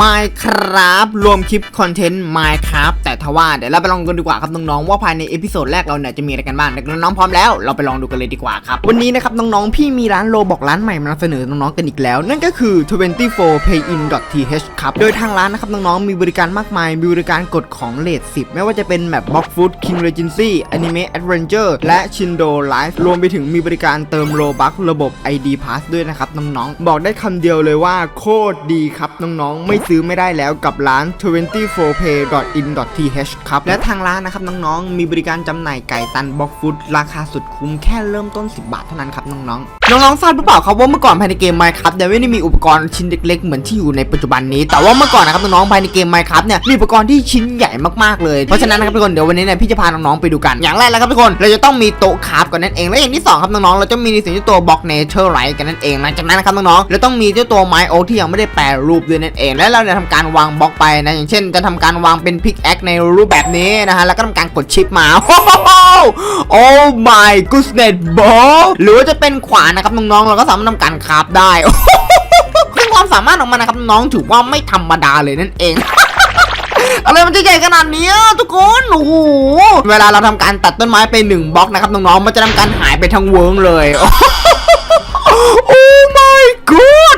Minecraft รวมคลิปคอนเทนต์ Minecraft แต่ทว่าเดี๋ยวเราไปลองกันดีกว่าครับน้องๆว่าภายในเอพิโซดแรกเราเนี่ยจะมีอะไรกันบ้างเด็กน้องๆพร้อมแล้วเราไปลองดูกันเลยดีกว่าครับ วันนี้นะครับน้องๆ พี่มีร้านโลบอกร้านใหม่มานำเสนอน้องๆกันอีกแล้ว นั่นก็คือ 24payin.th ครับโดยทางร้านนะครับน้องๆมีบริการมากมายมีบริการกดของเลท10 ไม่ว่าจะเป็นแมป Box Food King Regency Anime Adventure และ Shindo Life รวมไปถึงมีบริการเติมโลบัคระบบ ID Pass ด้วยนะครับน้องๆบอกได้คำเดียวเลยว่าโคตรดีครับน้องๆไม่ซื้อไม่ได้แล้วกับร้าน 24pay.in.th ครับ และทางร้านนะครับน้องๆ มีบริการจำหน่ายไก่ตันบ็อกฟุตราคาสุดคุ้มแค่เริ่มต้น 10 บาทเท่านั้นครับน้องๆ น้องๆทราบหรือเปล่าครับว่าเมื่อก่อนภายในเกม Minecraft เนี่ยไม่ได้มีอุปกรณ์ชิ้นเล็กๆ เหมือนที่อยู่ในปัจจุบันนี้ แต่ว่าเมื่อก่อนนะครับน้องๆภายในเกม Minecraft เนี่ยมีอุปกรณ์ที่ชิ้นใหญ่มากๆเลย เพราะฉะนั้นนะครับทุกคนเดี๋ยววันนี้เนี่ยพี่จะพาน้องๆไปดูกันอย่างแรกแล้วครับทุกคนเราจะต้องมีโต๊ะคราฟก่อนนั่นเองและอย่างที่สองครับน้องๆเราจะมีในส่วนที่ตัวบล็อกเนเธอร์ไรกันนั่นเองหลังจากนั้นนะครับน้องๆเราต้องมีเจ้าตัวไมโอที่ยังไม่ได้แปรรูปด้วยนั่นเองและเราจะทำการวางบล็อกไปนะอย่างเช่นจะทำการวางเป็นพิกแอคในรูปแบบนี้นะฮะแล้วก็ทำการกดชิปมาโอ้ my goodness bro หรือว่าจะเป็นขวานนะครับน้องๆเราก็สามารถทำการคราฟได้ซึ่งความสามารถของมันนะครับน้องถือว่าไม่ธรรมดาเลยนั่นเองอะไรมันจะใหญ่ขนาดนี้ทุกคนโอ้โหเวลาเราทำการตัดต้นไม้ไปหนึ่งบล็อกนะครับน้องๆมันจะทำการหายไปทั้งเวิร์งเลย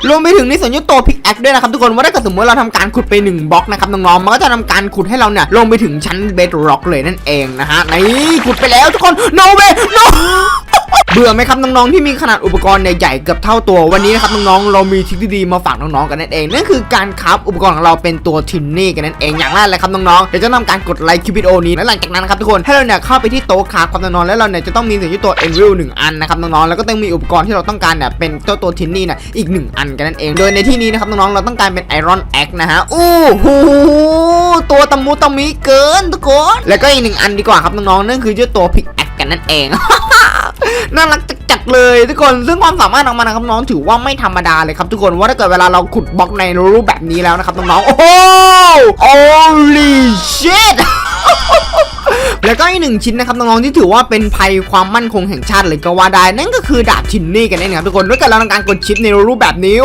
รวมไปถึงในส่วนยุตัวพิกแอคด้วยนะครับทุกคนว่าถ้าเกิดสมมติเราทำการขุดไป1บล็อกนะครับน้องๆมันก็จะทำการขุดให้เราเนี่ยลงไปถึงชั้นเบดร็อกเลยนั่นเองนะฮะนี่ขุดไปแล้วทุกคนโนเวโน เบื่อไหมครับน้องๆที่มีขนาดอุปกรณ์ใหญ่ๆเกือบเท่าตัววันนี้นะครับน้องๆเรามีทริคดีๆมาฝากน้องๆกันนั่นเองนั่นคือการคราฟอุปกรณ์ของเราเป็นตัวทินนี่กันนั่นเองอย่างแรกเลยครับน้องๆเดี๋ยวจะทำการกดไลค์คลิปวิดีโอนี้และหลังจากนั้นนะครับทุกคนให้เราเนี่ยเข้าไปที่โต๊ะคาฟครับน้องแล้วเราเนี่ยจะต้องมีสิ่งที่ตัวเอ็นวิลหนึ่งอันนะครับน้องๆแล้วก็ต้องมีอุปกรณ์ที่เราต้องการเนี่ยเป็นเจ้าตัวทินนี่เนี่ยอีกหนึ่งอันกันนั่นเอง โดยในที่นี้นะครับน้องๆเราต้องการเป็นไอรอนแอคนะฮะอู้หูตัวตะมูตะมีเกินทุกคนแล้วก็อีกหนึ่งอันดีกว่าครับน้องๆนั่นคือเจ้าตัวพิกแอคกันนั่นเอง น่ารักจัดเลยทุกคนซึ่งความสามารถของมันนะครับน้องถือว่าไม่ธรรมดาเลยครับทุกคนว่าถ้าเกิดเวลาเราขุดบล็อกในรูปแบบนี้แล้วนะครับน้องๆโอ้โห holy แล้วก็อีกหนึ่งชิ้นนะครับน้องๆที่ถือว่าเป็นภัยความมั่นคงแห่งชาติเลยก็ว่าได้ นั่นก็คือดาบชินนี่กันนั่นเองครับทุกคนด้วยการเราทำการกดชิปในรูปแบบนี้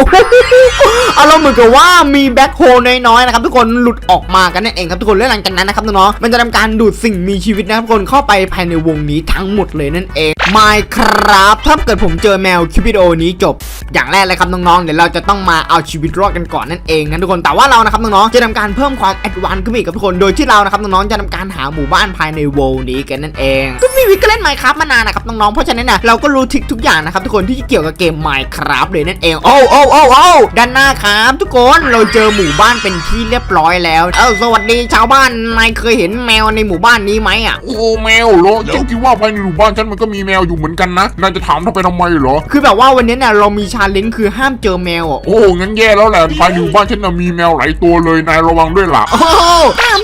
อารมณ์เหมือนกับว่ามีแบ็คโฮลน้อยๆนะครับทุกคนหลุดออกมากันนั่นเองครับทุกคนและหลังจากนั้นนะครับน้องๆมันจะทำการดูดสิ่งมีชีวิตนะครับทุกคนเข้าไปภายในวงนี้ทั้งหมดเลยนั่นเอง Minecraft ถ้าเกิดผมเจอแมวคลิปวิดีโอนี้จบ อย่างแรกเลยครับน้องๆเดี๋ยวเราจะต้องมาเอาชีวิตรอดกันก่อนนั่นเองนะทุกคนแต่ว่าเรานะครับน้องๆจะทำการเพิ่มความแอดวานซ์ขึ้นอีกครับทุกคนโดยที่เรานะครับน้องๆจะทำการหาหมู่บ้านภายในโวลนี้กันนั่นเองก็มีวิกก็เล่น Minecraft มานานนะครับน้องๆเพราะฉะนั้นเนี่ยเราก็รู้ทริคทุกอย่างนะครับทุกคนที่เกี่ยวกับเกม Minecraft เลยนั่นเองโอ้โอ้โอ้โอ้ด้านหน้าครับทุกคนเราเจอหมู่บ้านเป็นที่เรียบร้อยแล้วเออสวัสดีชาวบ้านนายเคยเห็นแมวในหมู่บ้านนี้ไหมอะโอ้แมวเหรอฉันคิดว่าภายในหมู่บ้านฉันมันก็มีแมวอยู่เหมือนกันนะนายจะถามทำไปทำไมเหรอคือแบบว่าวันนี้เนี่ยเรามีชาเลนจ์คือห้ามเจอแมวอะโอ้งั้นแย่แล้วแหละภายในหมู่บ้านฉันน่ะมีแมวหลายตัวเลยนายระวังด้วยล่ะโอ้โหถาม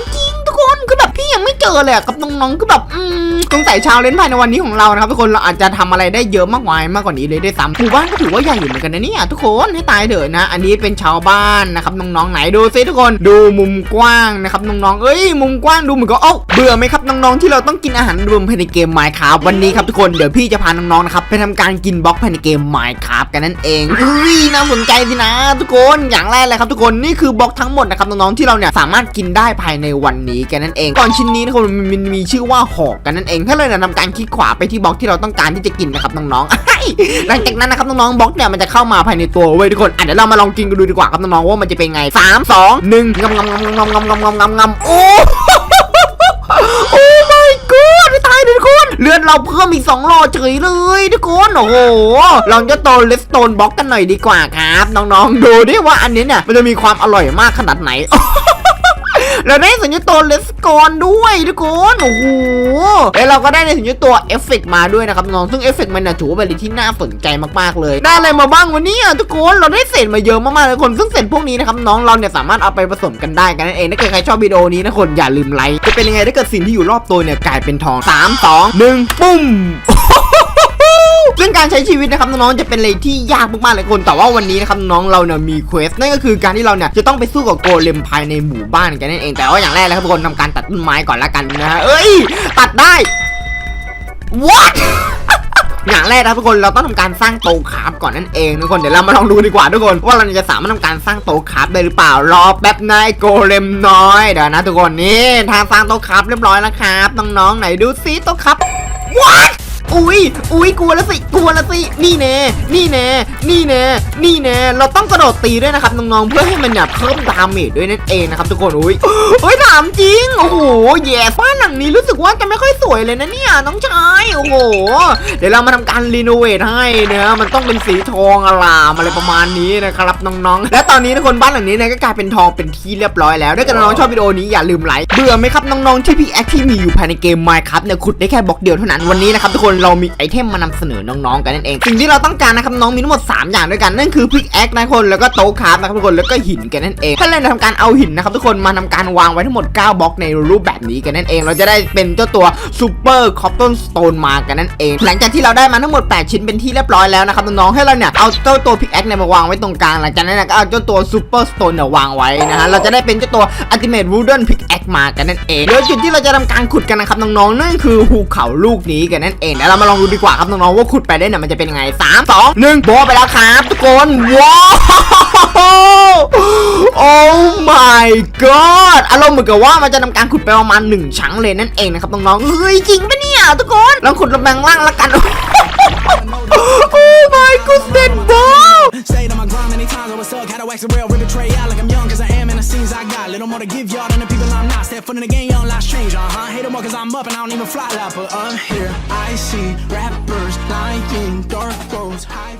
เจอเลยกับน้องๆคือแบบอืมสงสัยชาวเลนภายในวันนี้ของเรานะครับทุกคนเราอาจจะทำอะไรได้เยอะมากมายมากกว่านี้เลยได้ซ้ำหมู่บ้านก็ถือว่าใหญ่อยู่เหมือนกันนะเนี่ยทุกคนให้ตายเถอะนะ อันนี้เป็นชาวบ้านนะครับน้องๆไหนดูซิทุกคนดูมุมกว้างนะครับน้องๆเอ้ยมุมกว้างดูเหมือนก็เอ้าเบื่อไหมครับน้องๆที่เราต้องกินอาหารรวมภายในเกม Minecraft วันนี้ครับทุกคนเดี๋ยวพี่จะพาน้องๆนะครับไปทำการกินบล็อกภายในเกม Minecraft กันนั่นเองเฮ้ยน่าสนใจสินะ ทุกคนอย่างแรกเลยครับทุกคนนี่คือบล็อกทั้งหมดนะครับน้องๆที่เราเนี่ยสามารถกินได้ภายในวันนี้กันนั่นเองก่อนชิ้นนี้นะครับมันมันมีชื่อว่าหอกกันนั่นเองถ้าเราเนี่ยทำการคลิกขวาไปที่บล็อกที่เราต้องการที่จะกินนะครับน้องๆหลังจากนั้นนะครับน้องๆบล็อกเนี่ยมันจะเข้ามาภายในตัวเว้ยทุกคนอะเดี๋ยวเรามาลองกินกันดูดีกว่าครับน้องๆว่ามันจะเป็นไงสามสองหนึ่งงำงำงำงำงำงำงำงำงำโอ้โอ้ my god ตายเลยทุกคนเลือดเราเพิ่มอีก2หลอดเฉยเลยทุกคนโอ้โหเราจะโตเลสโตนบล็อกกันหน่อยดีกว่าครับ น้องๆดูดิว่าอันนี้เนี่ยมันจะมีความอร่อยมากขนาดไหน เราได้สัญญาตัวเลสกอนด้วยทุกคนโอ้โหแล้วเราก็ได้ในสัญญาตัวเอฟเฟกต์มาด้วยนะครับน้องซึ่งเอฟเฟกต์มันน่ะถือว่าเป็นอะไรที่น่าสนใจมากๆเลย ได้อะไรมาบ้างวันนี้ทุกคนเราได้เศษมาเยอะมากๆเลยคนซึ่งเศษพวกนี้นะครับน้องเราเนี่ยสามารถเอาไปผสมกันได้กันนั่นเองถ้าเกิดใครชอบวิดีโอนี้นะคนอย่าลืมไลค์จะเป็นยังไงถ้าเกิดสิ่งที่อยู่รอบตัวเนี่ยกลายเป็นทองสามสองหนึ่งปุ้ม ซึ่งการใช้ชีวิตนะครับน้องๆจะเป็นอะไรที่ยากมากๆเลยคน แต่ว่าวันนี้นะครับน้องเราเนี่ยมีเควสนั่นก็คือการที่เราเนี่ยจะต้องไปสู้กับโกเลมภายในหมู่บ้านกันนั่นเองแต่ว่าอย่างแรกเลยครับทุกคนทำการตัดต้นไม้ก่อนละกันนะฮะเอ้ย ตัดได้ what อย่างแรกนะครับทุกคนเราต้องทำการสร้างโต๊ะคราฟก่อนนั่นเองทุกคนเดี๋ยวเรามาลองดูดีกว่าทุกคน ว่าเราจะสามารถทำการสร้างโต๊ะคราฟได้หรือเปล่ารอแป๊บนายโกเลมน้อยเดี๋ยวนะทุกคนนี่ทางสร้างโต๊ะคราฟเรียบร้อยแล้วครับน้องๆไหนดูซิโต๊ะคราฟ what อุ้ยอุ้ยกลัวแล้วสิกลัวแล้วสินี่แน่นี่แน่นี่แน่นี่แน่เราต้องกระโดดตีด้วยนะครับน้องๆเพื่อให้มันเนี่ยเพิ่มดาเมจด้วยนั่นเองนะครับทุกคนอุ้ยเฮ้ยถามจริงโอ้โหแย่บ้านหลังนี้รู้สึกว่าจะไม่ค่อยสวยเลยนะเนี่ยน้องชายโอ้โหเดี๋ยวเรามาทำการรีโนเวทให้นะมันต้องเป็นสีทองอลามอะไรประมาณนี้นะครับน้องๆ และตอนนี้ทุกคนบ้านหลังนี้เนี่ยก็กลายเป็นทองเป็นที่เรียบร้อยแล้วถ้าเกิดน้องชอบวิดีโอนี้อย่าลืมไลค์เบื่อไหมครับน้องๆที่พี่แอคที่มีอยู่ภายในเกม Minecraft เนี่ยขุดได้แค่บล็อกเดียวเท่านั้นวันนี้นะครับทุกคนเรามีไอเทมมานำเสนอน้องๆกันนั่นเองสิ่งที่เราต้องการนะครับน้องมีทั้งหมด 3 อย่างด้วยกันนั่นคือพิกแอคนะทุกคนแล้วก็โต๊ะคราฟนะครับทุกคนแล้วก็หินกันนั่นเองถ้าเราจะทำการเอาหินนะครับทุกคนมาทำการวางไว้ทั้งหมด 9บล็อกในรูปแบบนี้กันนั่นเอง เราจะได้เป็นเจ้าตัวซูเปอร์คอปตันสโตนมากันนั่นเอง หลังจากที่เราได้มาทั้งหมด 8 ชิ้นเป็นที่เรียบร้อยแล้วนะครับน้องๆให้เราเนี่ยเอาเจ้าตัวพิกแอคเนี่ยมาวางไว้ตรงกลางหลังจากนั้นเนยก็เอาเจ้าตัวซูเปอร์สโตนเนี่ยวางไว้นะฮะเราจะได้เป็นเจ้าตัวอัลติเมทวูดเดิลพิกแอคมากันนั่นเองโดยจุดที่เราจะทำการขุดกันนะครับน้องๆนั่นคือภูเขาลูกนี้กันนั่นเองยวเรามาลองดูดีกว่าครับน้องๆว่าขุดไปได้เนี่ยมันจะเป็นยังไงสามสองหนึ่งโบะไปแล้วครับทุกคนว้าวโอ้ my god อารมณ์เหมือนกับว่ามันจะทำการขุดไปประมาณหนึ่งชั้งเลยนั่นเองนะครับน้องๆเฮ้ยจริงปะเนี่ยทุกคนลองขุดลงแบงล่างละกันโอ้ my goodness bro Stayed on my grind many times, I was stuck. Had to wax a real, rip a tray out like I'm young, cause I am in the scenes I got. Little more to give y'all than the people I'm not. Step foot in the game, young, life strange, uh huh. Hate 'em more cause I'm up and I don't even fly like, but I'm here. I see rappers lying, dark roads, high.